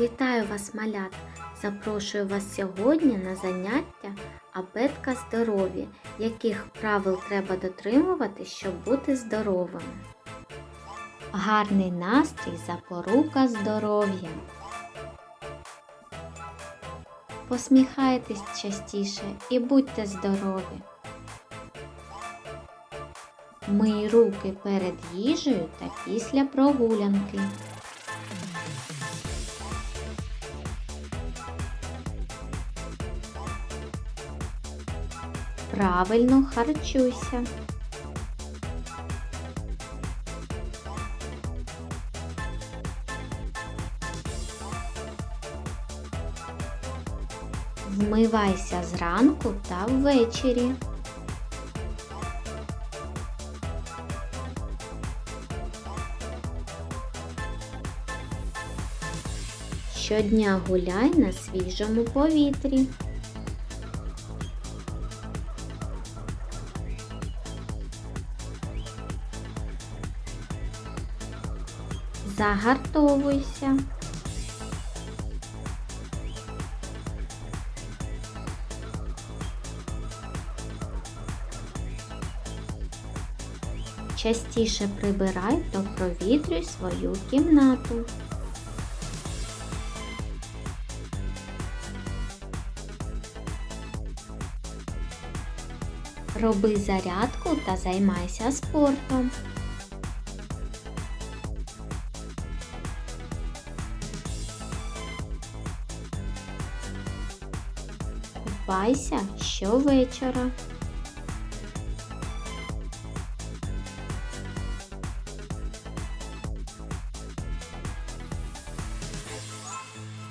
Вітаю вас, малят! Запрошую вас сьогодні на заняття абетка здоров'я, яких правил треба дотримувати, щоб бути здоровими. Гарний настрій запорука здоров'я. Посміхайтесь частіше і будьте здорові. Мий руки перед їжею та після прогулянки. Правильно харчуйся. Вмивайся зранку та ввечері. Щодня гуляй на свіжому повітрі. Загартовуйся. Частіше прибирай та провітрюй свою кімнату. Роби зарядку та займайся спортом. Купайся щовечора.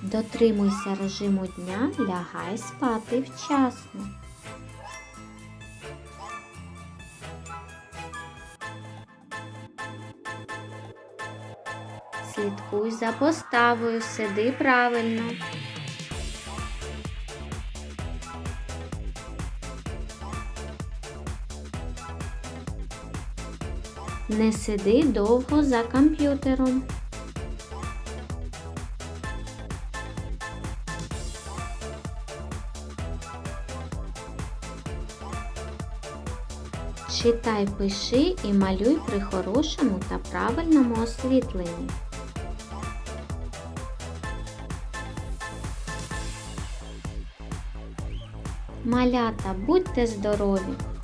Дотримуйся режиму дня, лягай спати вчасно. Слідкуй за поставою, сиди правильно. Не сиди довго за комп'ютером. Читай, пиши і малюй при хорошому та правильному освітленні. Малята, будьте здорові!